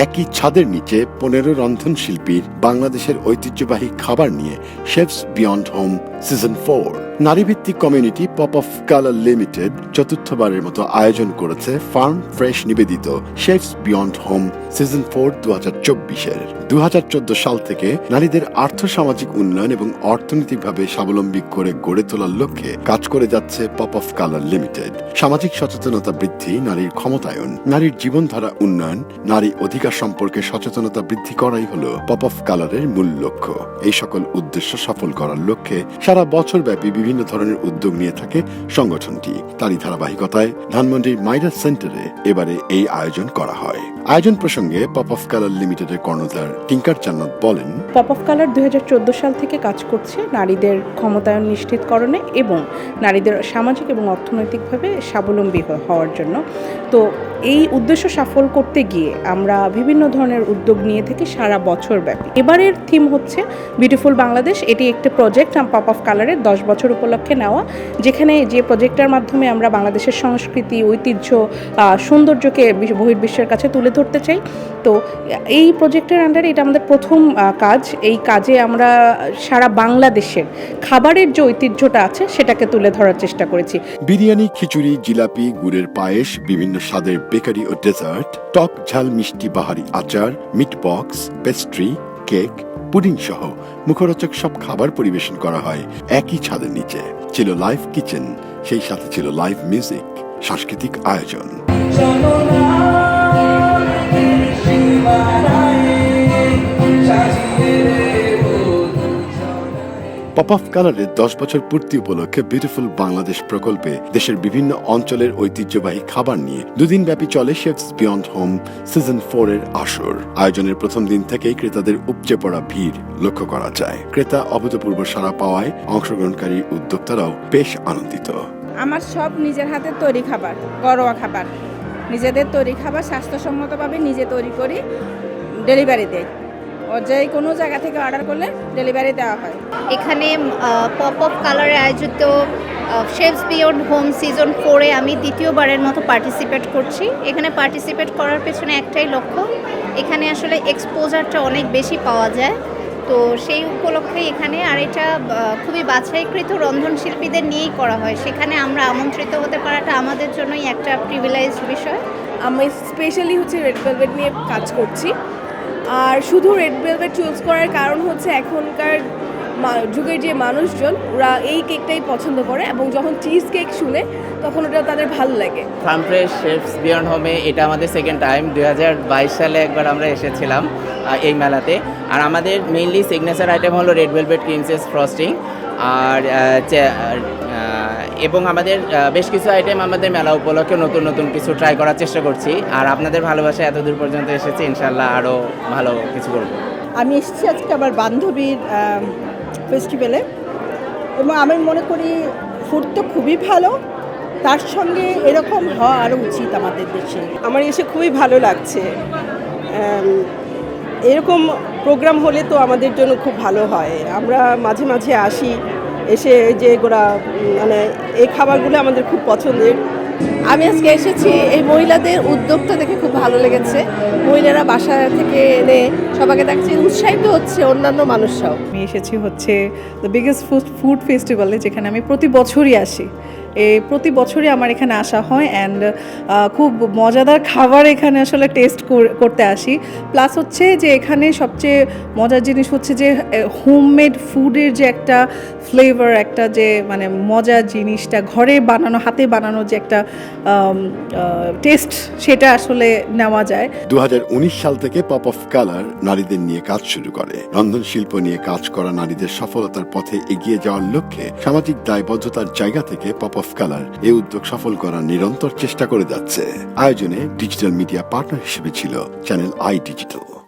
একই ছাদের নিচে পনেরো রন্ধনশিল্পীর বাংলাদেশের ঐতিহ্যবাহী খাবার নিয়ে chefs beyond home season four, নারীভিত্তিক community pop of colour limited চতুর্থবারের মতো আয়োজন করেছে ফার্ম ফ্রেশ নিবেদিত chefs beyond home season four দু হাজার চব্বিশের। দু হাজার চোদ্দ সাল থেকে নারীদের আর্থসামাজিক উন্নয়ন এবং অর্থনৈতিকভাবে স্বাবলম্বী করে গড়ে তোলার লক্ষ্যে কাজ করে যাচ্ছে পপ অফ কালার লিমিটেড। সামাজিক সচেতনতা বৃদ্ধি, নারীর ক্ষমতায়ন, নারীর জীবনধারা উন্নয়ন, নারী অধিকার সম্পর্কে সচেতনতা বৃদ্ধি করাই হল পপ অফ কালারের মূল লক্ষ্য। এই সকল উদ্দেশ্য সফল করার লক্ষ্যে সারা বছর ব্যাপী বিভিন্ন ধরনের উদ্যোগ নিয়ে থাকে সংগঠনটি। তারই ধারাবাহিকতায় ধানমন্ডির মাইরাস সেন্টারে এবারে এই আয়োজন করা হয়। আয়োজন প্রসঙ্গে পপ অফ কালার লিমিটেডের কর্ণধার টিঙ্কার চান্নাত বলেন পপ অফ কালার দুই হাজার চোদ্দ সাল থেকে কাজ করছে নারীদের ক্ষমতায়ন নিশ্চিতকরণে এবং নারীদের সামাজিক এবং অর্থনৈতিকভাবে স্বাবলম্বী হওয়ার জন্য। তো এই উদ্দেশ্য সফল করতে গিয়ে আমরা বিভিন্ন ধরনের উদ্যোগ নিয়ে থাকি সারা বছর ব্যাপী। এবারের থিম হচ্ছে বিউটিফুল বাংলাদেশ এটি একটি প্রজেক্ট পপ অফ কালারের দশ বছর উপলক্ষে নেওয়া, যেখানে যে প্রজেক্টের মাধ্যমে আমরা বাংলাদেশের সংস্কৃতি, ঐতিহ্য সৌন্দর্যকে বহির্বিশ্বের কাছে তুলে ধরতে চাই। তো এই প্রজেক্টের আন্ডারে এটা আমাদের প্রথম কাজ। এই কাজে আমরা সারা বাংলাদেশের খাবারের যে ঐতিহ্যটা আছে সেটাকে তুলে ধরার চেষ্টা করেছি। বিরিয়ানি খিচুড়ি জিলাপি গুড়ের পায়েস বিভিন্ন স্বাদের বেকারি ও ডেজার্ট টক ঝাল মিষ্টি বাহারি আচার meat box pastry cake pudding সহ মুখরোচক সব খাবার পরিবেশন করা হয় একই ছাদের নিচে। ছিল লাইভ কিচেন সেই সাথে ছিল লাইভ মিউজিক সাংস্কৃতিক আয়োজন। পপ অফ কালারের দশ বছর পূর্তি উপলক্ষে বিউটিফুল বাংলাদেশ প্রকল্পে দেশের বিভিন্ন অঞ্চলের ঐতিহ্যবাহী খাবার নিয়ে দুদিন ব্যাপী চলে chefs beyond home season four এর আসর। আয়োজনের প্রথম দিন থেকেই ক্রেতাদের উপচে পড়া ভিড় লক্ষ্য করা যায়। ক্রেতা অভূতপূর্ব সাড়া পাওয়ায় অংশগ্রহণকারী উদ্যোক্তারাও বেশ আনন্দিত। আমার সব নিজের হাতের তৈরি খাবার, ঘরোয়া খাবার। নিজেদের তৈরি খাবার স্বাস্থ্যসম্মতভাবে নিজে তৈরি করি ডেলিভারি দেয়। যে কোনো জায়গা থেকে অর্ডার করলে ডেলিভারি দেওয়া হয়। এখানে পপ অফ কালারে আয়োজিত শেফস বিয়ন্ড হোম সিজন ফোরে আমি দ্বিতীয়বারের মতো পার্টিসিপেট করছি। এখানে পার্টিসিপেট করার পেছনে একটাই লক্ষ্য এখানে আসলে এক্সপোজারটা অনেক বেশি পাওয়া যায়। তো সেই উপলক্ষে এখানে আর এটা খুবই বাছাইকৃত রন্ধনশিল্পীদের নিয়েই করা হয়। সেখানে আমরা আমন্ত্রিত হতে পারাটা আমাদের জন্যই একটা প্রিভিলাইজ বিষয়। আমি স্পেশালি হচ্ছে রেড ভেলভেট নিয়ে কাজ করছি। আর শুধু রেড ভেলভেট চুজ করার কারণ হচ্ছে এখনকার যুগের যে মানুষজন, ওরা এই কেকটাই পছন্দ করে এবং যখন চিজ কেক শুনে, তখন ওটা তাদের ভালো লাগে। ফার্ম ফ্রেশ শেফস বিয়ন্ড হোমে এটা আমাদের সেকেন্ড টাইম দু হাজার বাইশ সালে একবার আমরা এসেছিলাম এই মেলাতে। আর আমাদের মেইনলি সিগনেচার আইটেম হলো red velvet cream cheese frosting আর এবং আমাদের বেশ কিছু আইটেম আমাদের মেলা উপলক্ষে নতুন নতুন কিছু ট্রাই করার চেষ্টা করছি। আর আপনাদের ভালোবাসা এত দূর পর্যন্ত এসেছে ইনশাল্লাহ আরও ভালো কিছু করব। আমি এসেছি আজকে আমার বান্ধবীর ফেস্টিভ্যালে এবং আমি মনে করি ফুড তো খুবই ভালো তার সঙ্গে এরকম হওয়া আরও উচিত আমাদের দেশে। আমার এসে খুবই ভালো লাগছে। এরকম প্রোগ্রাম হলে তো আমাদের জন্য খুব ভালো হয়। আমরা মাঝে মাঝে আসি। এসে ওই যে গোড়া মানে এই খাবারগুলো আমাদের খুব পছন্দের। আমি আজকে এসেছি এই মহিলাদের উদ্যোগটা দেখে খুব ভালো লেগেছে। মহিলারা বাসা থেকে এনে সবাইকে দেখছি, উৎসাহিত হচ্ছে অন্যান্য মানুষরাও। আমি এসেছি হচ্ছে দ্য বিগেস্ট ফুড ফুড ফেস্টিভ্যালে যেখানে আমি প্রতি বছরই আসি। প্রতি বছরই আমার এখানে আসা হয় অ্যান্ড খুব মজাদার খাবার এখানে আসলে টেস্ট করতে আসি। প্লাস হচ্ছে যে এখানে সবচেয়ে মজার জিনিস হচ্ছে যে হোমমেড ফুডের যে একটা ফ্লেভার একটা যে মানে মজার জিনিসটা ঘরে বানানো, হাতে বানানো যে একটা টেস্ট সেটা আসলে নেওয়া যায়। দু হাজার উনিশ সাল থেকে পপ অফ কালার নারীদের নিয়ে কাজ শুরু করে। রন্ধন শিল্প নিয়ে কাজ করা নারীদের সফলতার পথে এগিয়ে যাওয়ার লক্ষ্যে সামাজিক দায়বদ্ধতার জায়গা থেকে পপ অফ কালার এই উদ্যোগ সফল করার নিরন্তর চেষ্টা করে যাচ্ছে। আয়োজনে ডিজিটাল মিডিয়া পার্টনার হিসেবে ছিল চ্যানেল আই ডিজিটাল